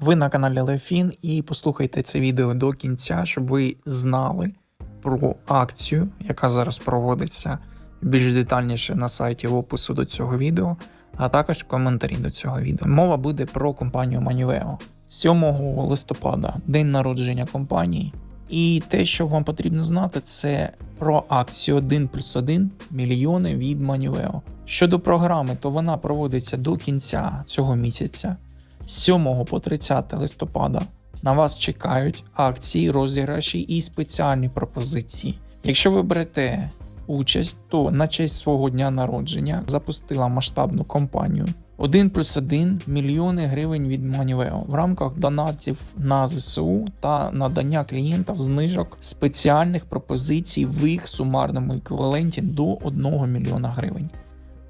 Ви на каналі Лефін і послухайте це відео до кінця, щоб ви знали про акцію, яка зараз проводиться більш детальніше на сайті в опису до цього відео, а також коментарі до цього відео. Мова буде про компанію Maniveo. 7 листопада, день народження компанії. І те, що вам потрібно знати, це про акцію 1 плюс 1 мільйони від Maniveo. Щодо програми, то вона проводиться до кінця цього місяця. З 7 по 30 листопада на вас чекають акції, розіграші і спеціальні пропозиції. Якщо ви берете участь, то на честь свого дня народження запустила масштабну кампанію 1 плюс 1 мільйони гривень від Maniveo в рамках донатів на ЗСУ та надання клієнтам знижок спеціальних пропозицій в їх сумарному еквіваленті до 1 мільйона гривень.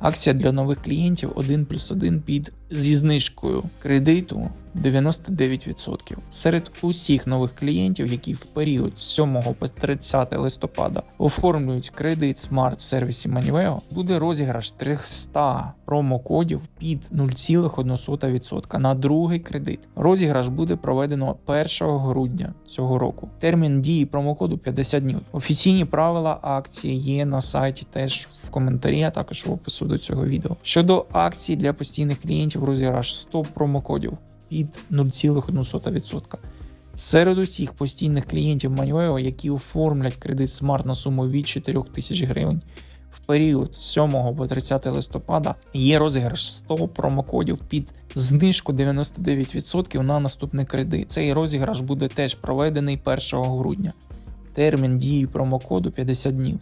Акція для нових клієнтів 1 плюс 1 під зі знижкою кредиту 99%. Серед усіх нових клієнтів, які в період з 7 по 30 листопада оформлюють кредит Smart в сервісі Maniveo, буде розіграш 300 промокодів під 0,1% на другий кредит. Розіграш буде проведено 1 грудня цього року. Термін дії промокоду 50 днів. Офіційні правила акції є на сайті теж в коментарі, а також в опису до цього відео. Щодо акцій для постійних клієнтів, розіграш 100 промокодів під 0,1%. Серед усіх постійних клієнтів Maniveo, які оформлять кредит Smart на суму від 4 тисяч гривень в період з 7 по 30 листопада, є розіграш 100 промокодів під знижку 99% на наступний кредит. Цей розіграш буде теж проведений 1 грудня. Термін дії промокоду 50 днів.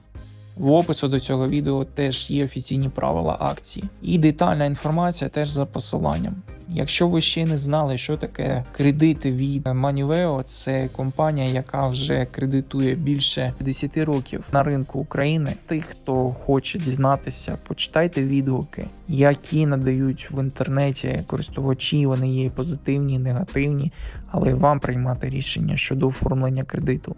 В опису до цього відео теж є офіційні правила акції. І детальна інформація теж за посиланням. Якщо ви ще не знали, що таке кредити від Maniveo, це компанія, яка вже кредитує більше 10 років на ринку України. Тих, хто хоче дізнатися, почитайте відгуки, які надають в інтернеті користувачі. Вони є позитивні, негативні, але вам приймати рішення щодо оформлення кредиту.